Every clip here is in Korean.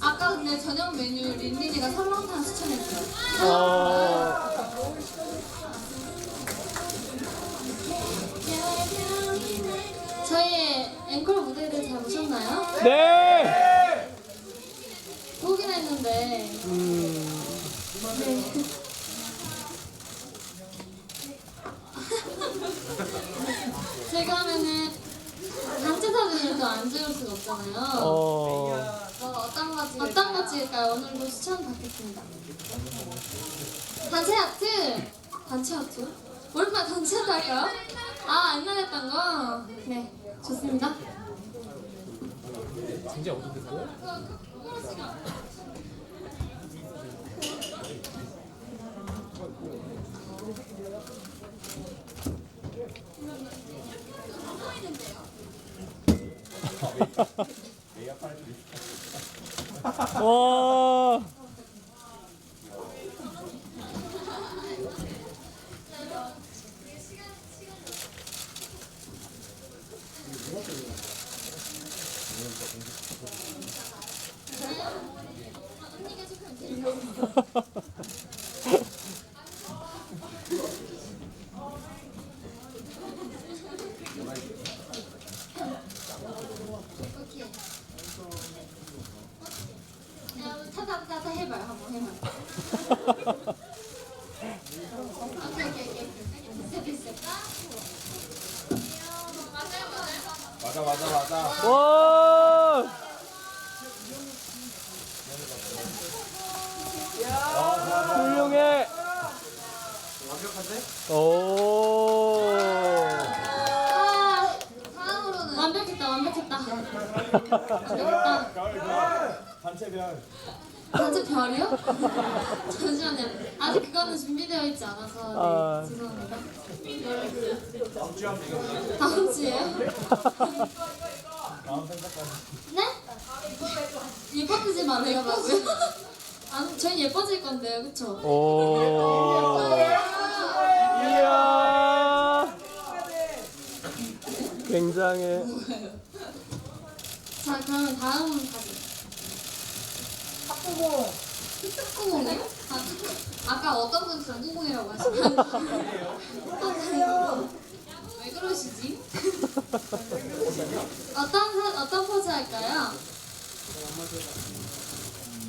아까 근데 저녁 메뉴 린린이가 설렁탕 추천했어요. 어, 저희 앵콜 무대를 잘 보셨나요? 네. 보긴 했는데 음, 네. 제가 하면은 또안 찍을 수가 없잖아요. 어, 어, 어떤 거 찍을까요? 어떤 거 찍을까요? 오늘도 추천 받겠습니다. 단체 아트! 단체 아트? 오랜만에 단체 아트 할까요? 아, 옛날에 했던 거? 네, 좋습니다. 진짜 어디 됐어요? 와. 오케 이. 야, 타다 타다 해봐요. 한번 해봐요. 오케이, 오케이, 오케이. 비슷해, 비슷해. 맞아 맞아 맞아. 와. 훌륭해. 오. 아, 다음으로는 완벽했다, 완벽했다. 완벽했다. 단체 별이요? 잠시만요. 아직 그거는 준비되어 있지 않아서 아. 네, 죄송합니다. 다음 주에요? 다음 생각까지. 네? 예뻐지지 말라고요? 아니, 저희 예뻐질 건데요, 그쵸? 오. 이야. 굉장해. 자, 그러면 다음 가지. 아, 탁구- 아까 어떤 분 당구공이라고 하시나요? 왜 그러시지? 어떤 사- 어떤 포즈 할까요?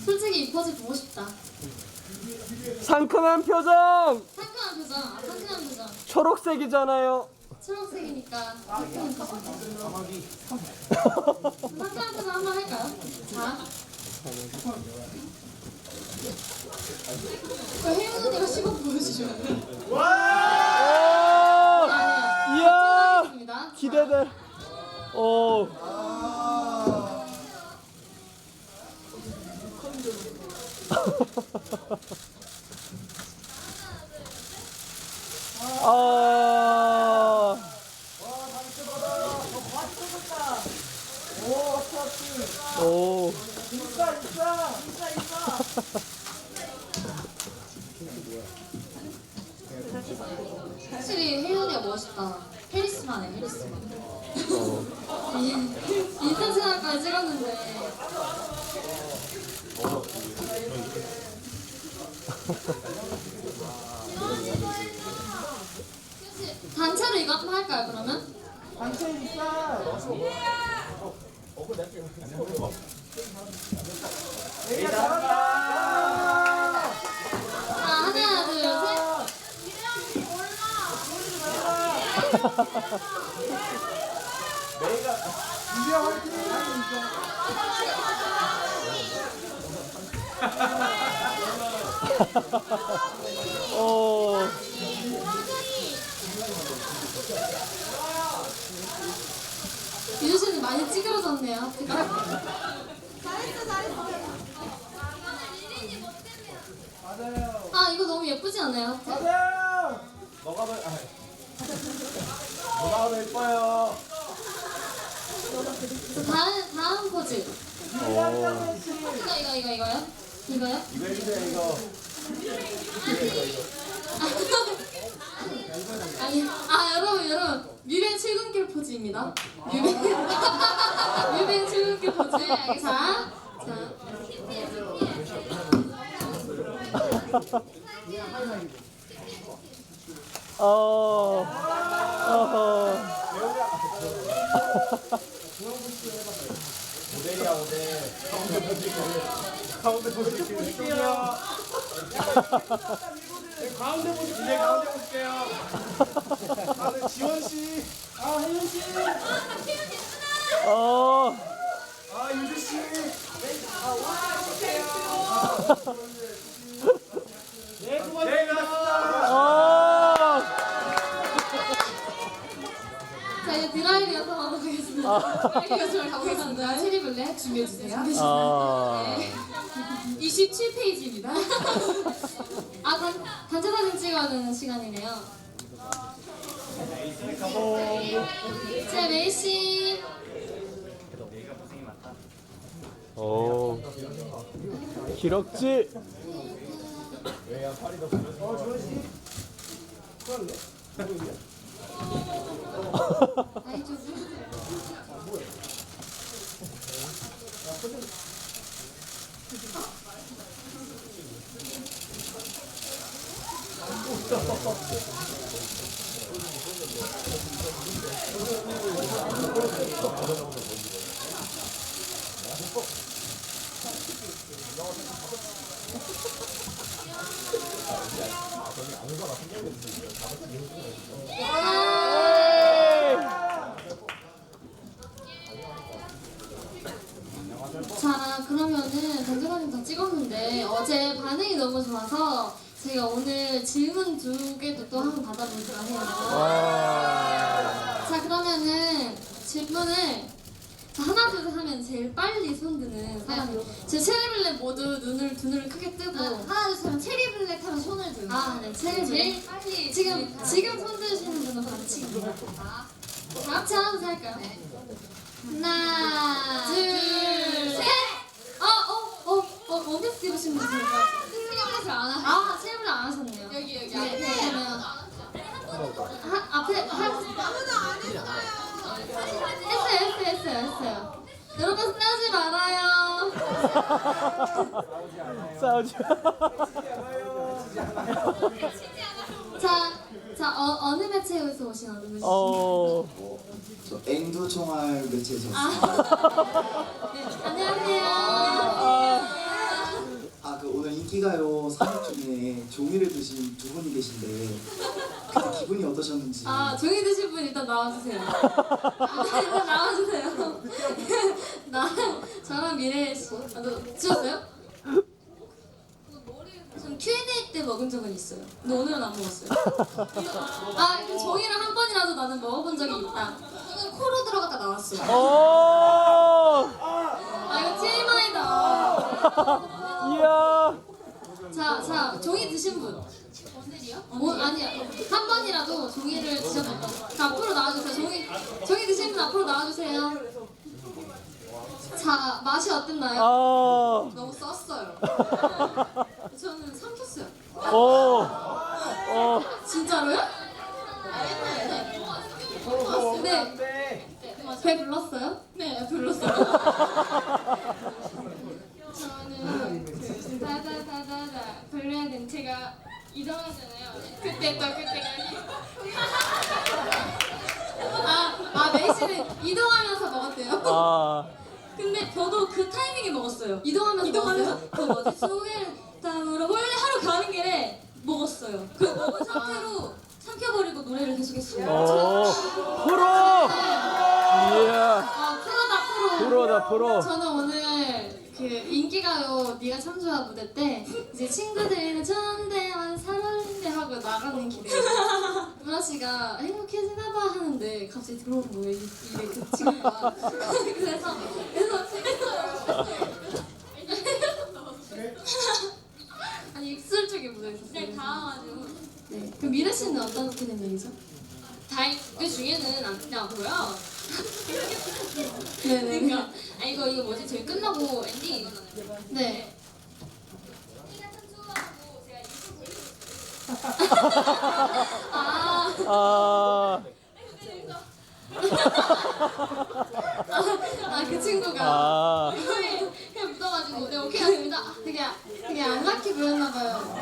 솔직히 이 포즈 보고 싶다. 상큼한 표정. 상큼한 표정, 아 상큼한 표정. 초록색이잖아요. 초록색이니까 상큼한 표정. 상큼한 표정 한번 할까요? 자. 그 혜윤 언니가 돼요. 이야. 기대돼. 오. 아. 오. 확실히 혜윤 언니가 멋있다. 페리스마네, 페리스마. 인사 생활까지 찍었는데. 단체로 이거 한번 할까요, 그러면? 자, 하나, 둘, 셋. 오. 유주 씨는 많이 찌그러졌네요. 아 이거 너무 예쁘지 않아요? 너가 더. 아. 더 예뻐요. 자, 다음 다음 포즈. 오. 이거 이거 이거 이거요? 이거요? 이거 해주세요 이거. 아 아니, 아 여러분 여러분 뮤뱅 출근길 포즈입니다. 뮤뱅 뮤뱅 출근길 포즈. 자, 자. 어. 가운데 보실게요. 가운데. 가운데 보실게요. 아, 네, 지원 씨. 아, 혜연 씨. 어. 아, 유주 씨. 네, 고맙습니다. 어. 드라이 리허설 가보겠습니다. 체리블랙 준비해 주세요. 아. 27페이지입니다. 아 단, 단체 사진 찍어야 되는 시간이네요. 자 메이 씨. 오. 기럭지. 아이 좀. 자 그러면은 단체사진 다 찍었는데 어제 반응이 너무 좋아서 제가 오늘 질문 두 개도 또 한번 받아볼까 해요. 와. 자 그러면은 질문을 자, 하나 둘셋 하면 제일 빨리 손 드는 사람이 제 체리블랙 모두 눈을 두 눈을 크게 뜨고. 하나 둘셋 하면 체리블랙 하면 손을 들고. 아네. 체리블랙 제일 빨리 지금 지금 손 드시는 분은 같이 다 같이 하나 둘 할까요? 하나 둘셋. 어어어어 원피스 입으신 분 계세요? 체리블랙을 안 하고 아 체리블랙 안 하셨네요. 여기 여기. 네, 그러면 하, 앞에 한 아무도 안 했어요. 했어요, 했어요, 했어요, 했어요. 여러분 싸우지 말아요. 싸우지. 자, 자 어, 어느 매체에서 오신 어느 분이시죠? 어. 저 앵두 총알 매체에서 아, 안녕하세요. 아, 그 오늘 인기가요 3일 중에 종이를 드신 두 분이 계신데 그때 기분이 어떠셨는지 아, 종이 드실 분 일단 나와주세요. 일단 나와주세요. 나, 저랑 미래 씨. 아, 너 드셨어요? 전 Q&A 때 먹은 적은 있어요. 근데 오늘은 안 먹었어요. 아, 그 종이를 한 번이라도 나는 먹어본 적이 있다. 저는 코로 들어갔다 나왔어요. 어. 아, 이거 TMI다. 이야. 자, 자, 종이 드신 분. 오늘이요? 오, 아니야. 한 번이라도 종이를 드셔봤다. 자, 앞으로 나와주세요. 종이, 종이 드신 분 앞으로 나와주세요. 자, 맛이 어땠나요? 아. 너무 썼어요. 저는 삼켰어요. 오. 어. 진짜로요? 네. 배 불렀어요? 네, 불렀어요. 저는 그 다다다다다 불러야 되는 제가 이동하잖아요. 그때 또 그때가 아, 아 메이씨는 이동하면서 먹었대요. 아. 근데 저도 그 타이밍에 먹었어요. 이동하면서 먹었어요. 그 뭐지? 소개를 담으러 원래 하루 가는 길에 먹었어요. 그 먹은 상태로 삼켜버리고 노래를 계속했어요. 오. 프로. 이야. 아 프로다 프로. 프로다 프로. 저는 오늘 그 인기가요 네가 참 좋아 무대 때 이제 친구들이는 좋은데만 사랑인데 하고 나가는 길에 문아 씨가 행복해지나 봐 하는데 갑자기 들어오는 거예요 이- 입에 그 친구가. 그래서 그래서 재밌어요. 아니 입술 쪽에 묻어 있었어요. 네 당황가지고. 네 그럼 미래 씨는 어떻게 된 일이죠? 다행 그 중에는 안 끝나고요. 네네. 그러니까 아 이거 이거 뭐지? 저희 끝나고 엔딩. 이거잖아요 네. 아, 아, 아 그 친구가. 아, 그냥 묻어가지고 네 오케이 하십니다. 되게 되게 안락해 보였나 봐요.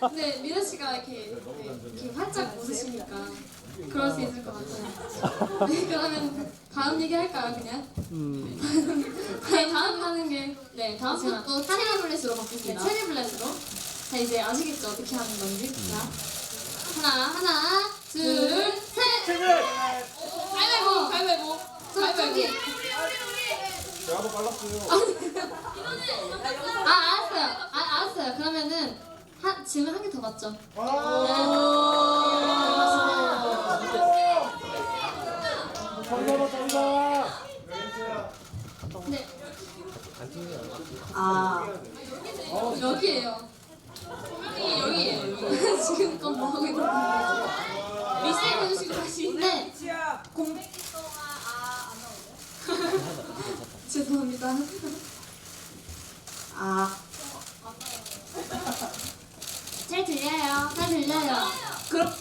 근데 미나 씨가 이렇게 이렇게 활짝 웃으시니까 그럴 수 있을 것 같아요. 네 그러면 다음 얘기 할까요 그냥? 음, 네 다음 하는 게 네, 다음 제가 곡도 체리 블렛으로 네, 바뀌습니다. 체리 블랙으로. 자 이제 아시겠죠 어떻게 하는 건지? 자 하나 하나 둘 셋. 가위바위보, 가위바위보, 저. 저기 제가 더 빨랐어요. 아 알았어요. 아 알았어요. 그러면은 한 질문 한 개 더 맞죠? 천사다 천사. 네아 여기에요. 여기, 여기에요. 여기. 지금 건뭐 하고 있는 건가요? 리셋 해주시고 다시. 네. 죄송합니다. 아. 잘 들려요. 잘 들려요. 그럼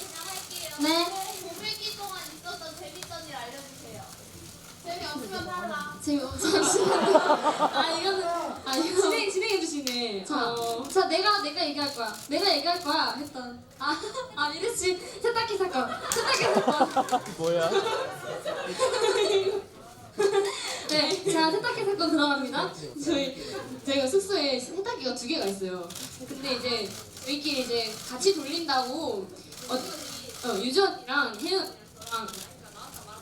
네. 공백기 동안 있었던 재밌던 일 알려주세요. 재미없으면 탈락. 지금 잠시만요. 아 이거는 아 이거 진행, 진행해주시네. 자, 어. 자 내가 내가 얘기할 거야. 내가 얘기할 거야 했던 아, 아 미르 씨 세탁기 사건. 세탁기 사건. 뭐야? 네, 자 세탁기 사건 들어갑니다. 저희 저희가 숙소에 세탁기가 두 개가 있어요. 근데 이제 저희끼리 이제 같이 돌린다고 어, 어 유전이랑 혜연랑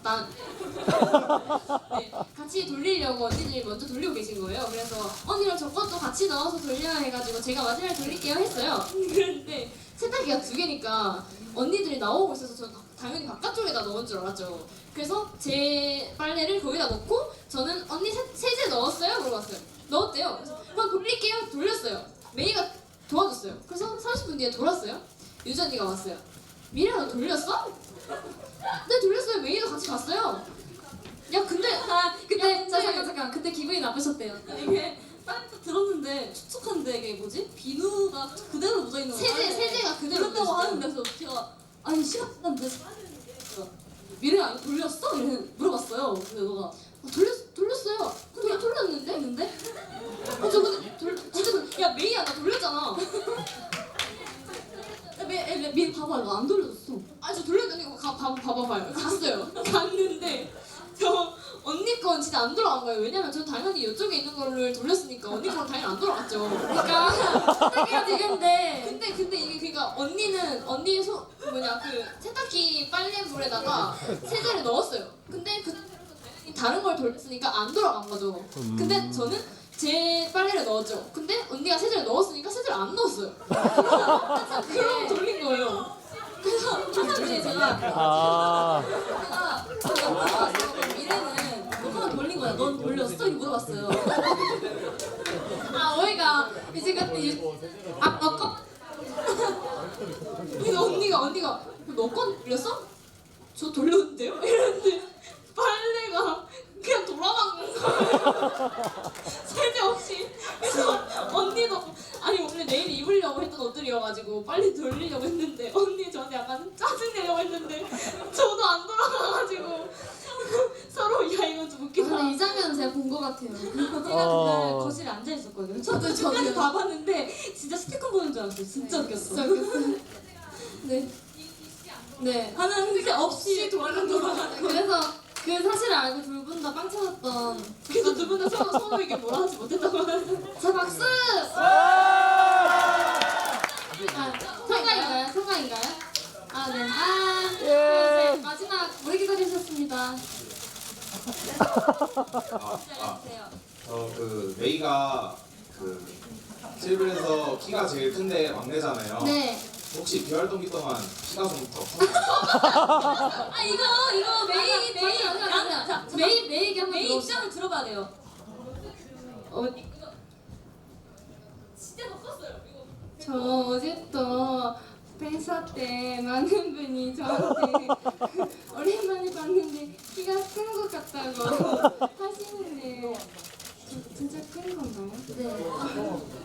난 네, 같이 돌리려고 언니들이 먼저 돌리고 계신 거예요. 그래서 언니랑 저 것도 같이 넣어서 돌려야 해가지고 제가 마지막에 돌릴게요 했어요. 그런데 세탁기가 두 개니까 언니들이 나오고 있어서 저 당연히 바깥쪽에다 넣은 줄 알았죠. 그래서 제 빨래를 거기다 넣고 저는 언니 세, 세제 넣었어요? 물어봤어요. 넣었대요. 그래서 그럼 돌릴게요. 돌렸어요. 메이가 도와줬어요. 그래서 30분 뒤에 돌았어요. 유전이가 왔어요. 미래야 너 돌렸어? 네 돌렸어요. 메이도 같이 갔어요. 야 근데 아 근데 야, 자 근데- 잠깐 잠깐 그때 기분이 나쁘셨대요. 이게 빨리 들었는데 촉촉한데 이게 뭐지 비누가 그대로 묻어 있는 거. 세제 세제가 그대로 그렇다고 묻어있어요. 하는데 그래서 제가 아니 시간 지났는데 미래야 이거 돌렸어? 이래 물어봤어요. 근데 너가 아, 돌렸 돌렸어요. 근데 돌렸는데 했는데 어, 저 근데 돌 진짜 돌- 야 메이야 나 돌렸잖아. 매, 매, 미 봐봐 이거 안 돌려줬어. 아저 돌렸더니 가 봐, 봐봐 봐요. 갔어요. 갔는데 저 언니 건 진짜 안 돌아간 거예요. 왜냐면 저 당연히 이쪽에 있는 거를 돌렸으니까 언니 건 당연히 안 돌아갔죠. 그러니까 세탁기가 되겠는데 근데 근데 이게 그러니까 언니는 언니 소 뭐냐 그 세탁기 빨래물에다가 세제를 넣었어요. 근데 그 다른 걸 돌렸으니까 안 돌아간 거죠. 근데 저는 제 빨래를 넣었죠. 근데 언니가 세제를 넣었으니까 세제를 안 넣었어요. 그럼 돌린 거예요. 그래서 하나님이 제가 아, 제가 제가 물어봤어. 미래는 너가 돌린 거야. 넌 물어봤어요. 아 어이가 이제 그때 아 아까 그래서 언니가 언니가 너건 돌렸어? 저 돌렸는데요? 이랬는데 빨래가 그냥 돌아간 거예요. 세제 없이 그래서 언니도 아니 원래 내일 입으려고 했던 옷들이어가지고 빨리 돌리려고 했는데 언니 저한테 약간 짜증 내려고 했는데 저도 안 돌아가가지고 서로 야 이건 좀 웃기다. 근데 이 장면은 제가 본 것 같아요. 제가 그날 어. 거실에 앉아 있었거든요. 저도 저도 다 봤는데 진짜 알았어요. 진짜 웃겼어. 진짜 웃겼어. 네. 네. 하는 게 없이 돌아가 돌아가. 그래서 그 사실을 알고 두분다빵 터졌던. 그래서 두 분 다 서로 서로에게 뭐라 하지 못했다고 하는. 자 박수. 아, 성가인가요? 성가인가요? 아 네. 아. 예. 네, 마지막 오래 기다리셨습니다. 기다려주세요. 어 그 메이가 그 실브에서 키가 제일 큰데 막내잖아요. 네. 혹시 비활동기 동안 키가 좀더 컸나요? 아 이거 이거 메이 메이 메이 메이 한번 메이 입장을 들어봐야 돼요. 어 진짜 바꿨어요. 이거. 저 어제도 회사 때 많은 분이 저한테 오랜만에 봤는데 키가 큰 것 같다고 하시는데 저 진짜 큰 건가요? 네.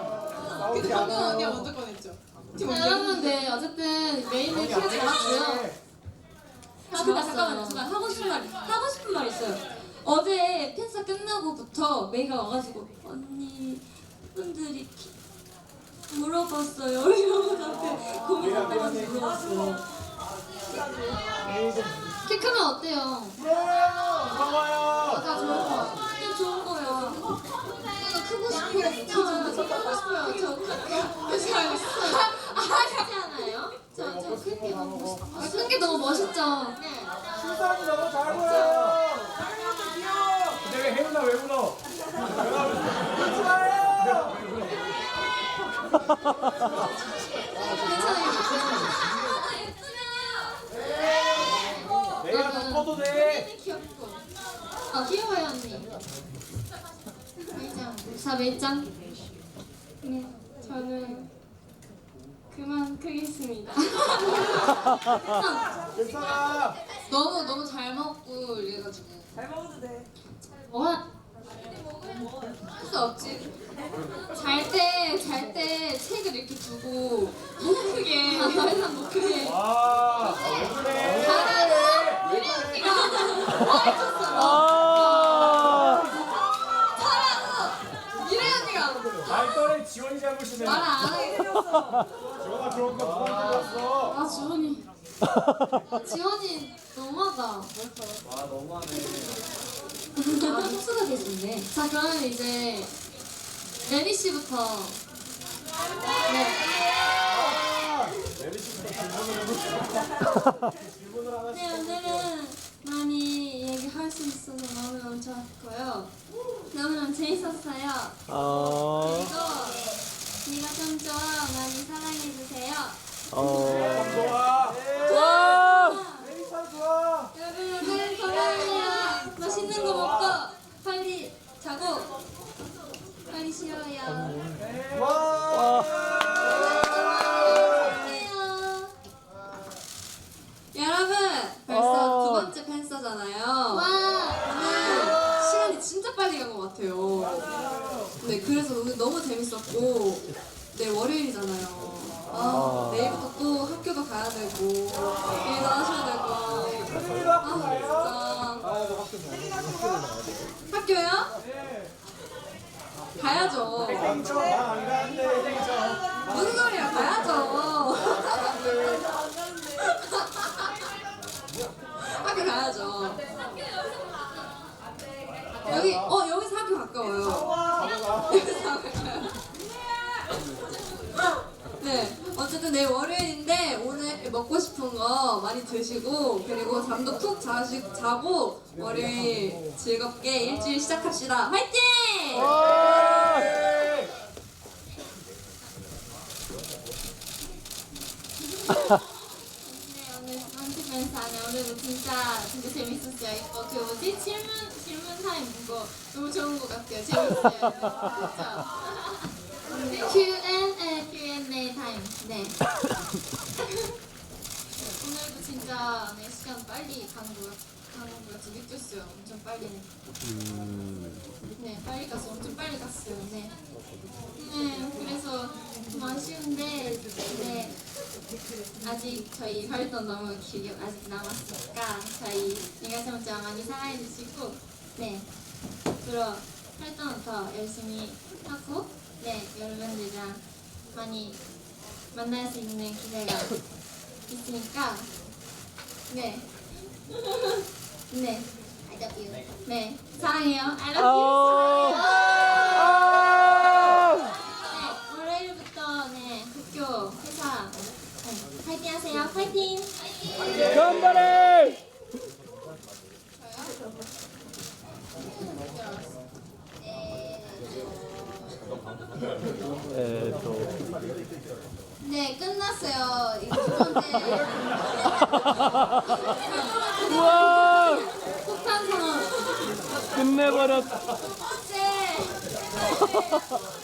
근데 방금 언니가 먼저 꺼냈죠. 자, 여러분, 네, 어쨌든 메인을 키워. 아 근데 잠깐만 잠깐 하고 싶은 말 하고 싶은 말 있어요. 어제 팬사 끝나고부터 메이가 와가지고 언니 분들이 키- 물어봤어요. 이러고 저한테 고민한다고 물어봤어요. 키 크면 어때요? 고마워요 맞아 좋은 거. 키 좋은 거예요. 크고 싶어요. 저 크고 싶어요. 저 크- 그래서 하지 않아요? 저 저 큰게 너무 멋있어. 큰게 너무 멋있죠. 네. 수산이 너무 잘 보여요 근데 왜 혜윤아 왜 울어 울지 마요 내가 더 커도 돼 귀엽고. 아 귀여워요 언니. 메이짱. 자 메이짱. 네, 저는 그만 크겠습니다. 괜찮아 너무 너무 잘 먹고 이래가지고. 잘 먹어도 돼. 뭐야? 할수 없지. 잘 때 잘 때 책을 이렇게 두고 못 크게 아, 더 이상 못 크게. 그래 잘하는 유리 언니가 아. 잘하고 유리 언니가 말떨에 지원이 잘못이네 말안 하게 생겼어. 지원아 그런 거 누가 들었어 아 지원이. 지원이 너무하다. 와 너무하네 아 흡수가 되시네. 자 그러면 이제 레니 씨부터. 네. 레리 씨부터 질문을 해볼게요 질문을 하나씩 네, 오늘은 많이 얘기할 수 있어서 너무너무 좋았고요. 너무너무 재밌었어요. 아. 그리고 네가 좀 좋아 많이 사랑해주세요. 어. 좋아 여러분 건강해요. 맛있는 거 먹고 빨리 자고 빨리 쉬어요. 너무 재밌었고, 네, 월요일이잖아요. 아, 아. 내일부터 또 학교도 가야 되고, 일도 하셔야 되고. 아, 진짜. 학교요? 가야죠. 무슨 소리야, 가야죠. 학교 가야죠. 여기, 어, 여기서 학교 가까워요. 어쨌든 내일 월요일인데 오늘 먹고 싶은 거 많이 드시고 그리고 잠도 푹 자시, 자고 월요일 즐겁게 일주일 시작합시다. 화이팅! 와. 네, 오늘 두 번째 팬사네. 오늘도 진짜 진짜 재밌었어요. 이거 그 뭐지 질문 질문 타임 이거 너무 좋은 것 같아요. 재밌어요. 진짜. Q&A. 네. 오늘도 진짜 네 시간 빨리 가는 거 가는 거 같이 느꼈어요. 엄청 빨리. 네, 빨리 갔어. 엄청 빨리 갔어요. 네. 네, 그래서 좀 아쉬운데, 네. 아직 저희 활동 너무 길게 아직 남았으니까 저희 니가세모짱 많이 사랑해 주시고, 네. 앞으로 활동 더 열심히 하고, 네, 여러분들이랑 많이 만날 수 있는 기회가 있으니까, 네. 네. I love you. 네. 사랑해요. I love you. 아. 사랑해요. 아. 네, 월요일부터 네 학교 회사 네, 파이팅 하세요. 파이팅. 간발해. 에, 또. 네 끝났어요. 이거 두 번째 우와! 폭탄 선언. 끝내버렸. 네.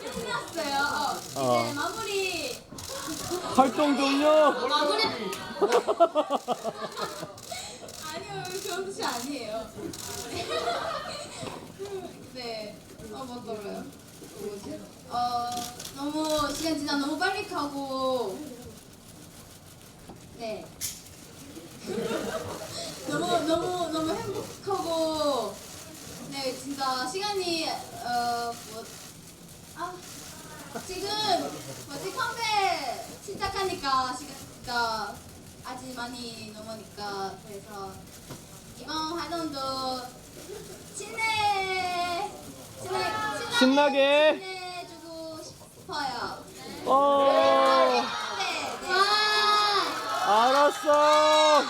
끝났어요. 어. 이제 마무리 활동 종료. 마무리 끝이 아니에요. 네. 어, 뭐더라요? 뭐지? 어, 너무 시간 지나 너무 빨리 가고 네. 너무 너무 너무 행복하고 네 진짜 시간이 어뭐 아, 지금 뭐지 컴백 시작하니까 시간 진짜 아직 많이 넘으니까 그래서 이번 활동도 신내 신나게. 신내주고 싶어요. 어, 네, 네. 알았어.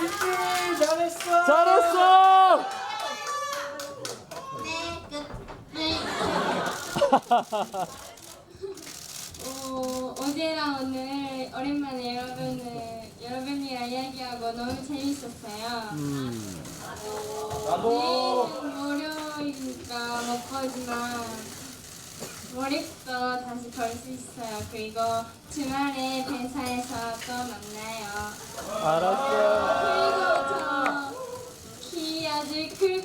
민지 잘했어. 잘했어. 네, 끝. 네. 어, 어제랑 오늘 오랜만에 여러분을 여러분이랑 이야기하고 너무 재밌었어요. 음. 나도. 내일은 월 못 보지만 월요일도 다시 볼수 있어요. 그리고 주말에 회사에서 또 만나요. 알았어. 그리고 저 키 아직 클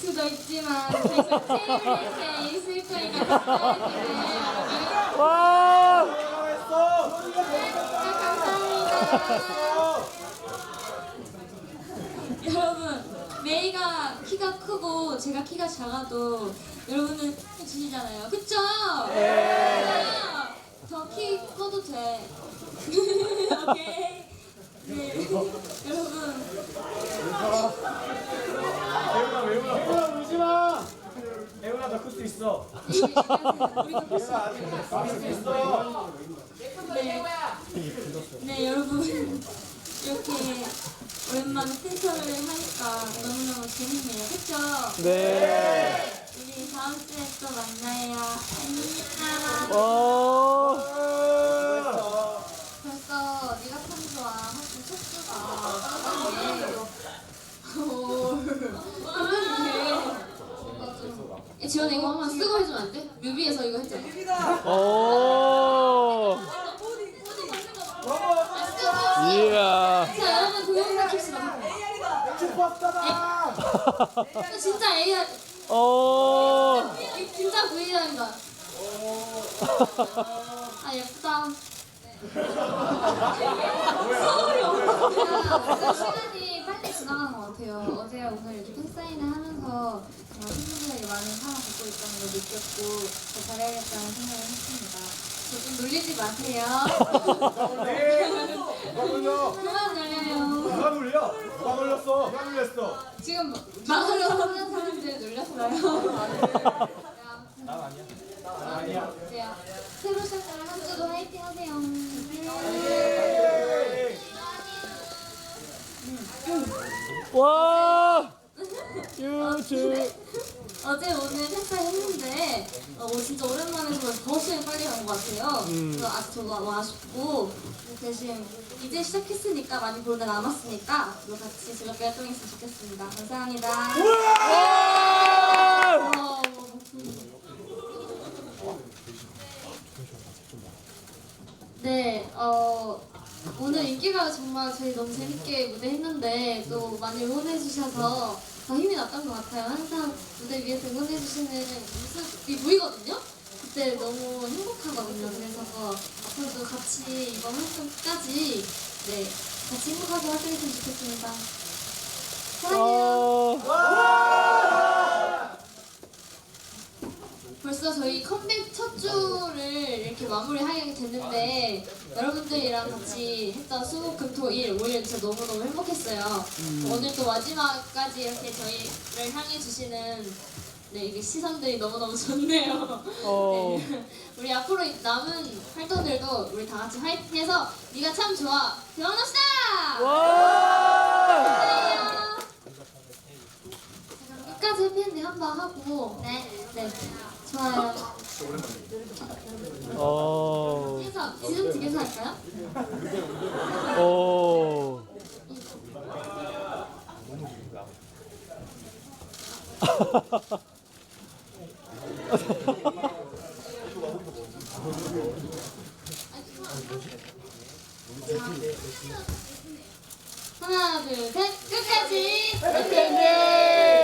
수도 있지만 계속 테이블에 있을 거니까. 와. 잘했어. 감사합니다. 여러분 메이가 키가 크고 제가 키가 작아도 여러분은 사랑해 주시잖아요. 그쵸? 네. 저키 커도 돼. 오케이. 네. 여러분 배우나 외우나. 배우나 울지 마. 배우나 더클 수 있어. 우리도 배우나 아직 클수 있어. 네. 네 여러분 이렇게 오랜만에 팬터를 하니까 너무너무 재밌네요. 그쵸? 네. 우리 다음 주에 또 만나요. 안녕. 어. 벌써 네가 참 좋아 하신 첫 주가 야, 지원아 이거 한번 쓰고 해주면 안 돼? 뮤비에서 이거 했잖아. 오. 이야. 자 저 진짜 AI 오. 이 진짜 VR입니다. 아 예쁘다. 시간이 빨리 지나가는 것 같아요. 어제 오늘 이렇게 팬사인을 하면서 정말 팬분들에게 많은 사랑 받고 있다는 걸 느꼈고 더 잘해야겠다는 생각을 했습니다. 저좀 놀리지 마세요. 네. 누가 놀려? 그만 놀려요. 누가 놀려? 누가 놀렸어? 누가 놀렸어? 지금 막으려 하는 사람들 놀렸어요. 난 아니야. 난 아니야. 이제요. 새로 시작하는 한 주도 화이팅 하세요. 와. 유주. 어제 오늘 팬사인 했는데 어, 진짜 오랜만에 해서 더 시간이 빨리 간 것 같아요. 음. 그래서 아, 저 너무 아쉽고 대신 이제 시작했으니까 많이 보내 남았으니까 앞으로 같이 즐겁게 활동했으면 좋겠습니다. 감사합니다. 와. 어, 네, 어, 오늘 인기가 정말 저희 너무 재밌게 무대 했는데 또 많이 응원해 주셔서 더 힘이 났던 것 같아요. 항상 무대 위에서 응원해 주시는 모습이 보이거든요. 그때 너무 행복하거든요. 그래서 앞으로도 같이 이번 활동 끝까지 네, 같이 행복하게 활동했으면 좋겠습니다. 사랑해요. 어. 벌써 저희 컴백 첫 주를 이렇게 마무리하게 됐는데 여러분들이랑 같이 했던 수목금토일 5일 진짜 너무너무 행복했어요. 오늘 또 마지막까지 이렇게 저희를 향해 주시는 네, 이게 시선들이 너무너무 좋네요. 어. 네. 우리 앞으로 남은 활동들도 우리 다 같이 화이팅 해서 네가 참 좋아 대원합시다. 와. 안녕. 그럼 끝까지 해피엔딩 한번 하고 네, 네. 어. 하나, 둘, 셋, 끝까지! 와!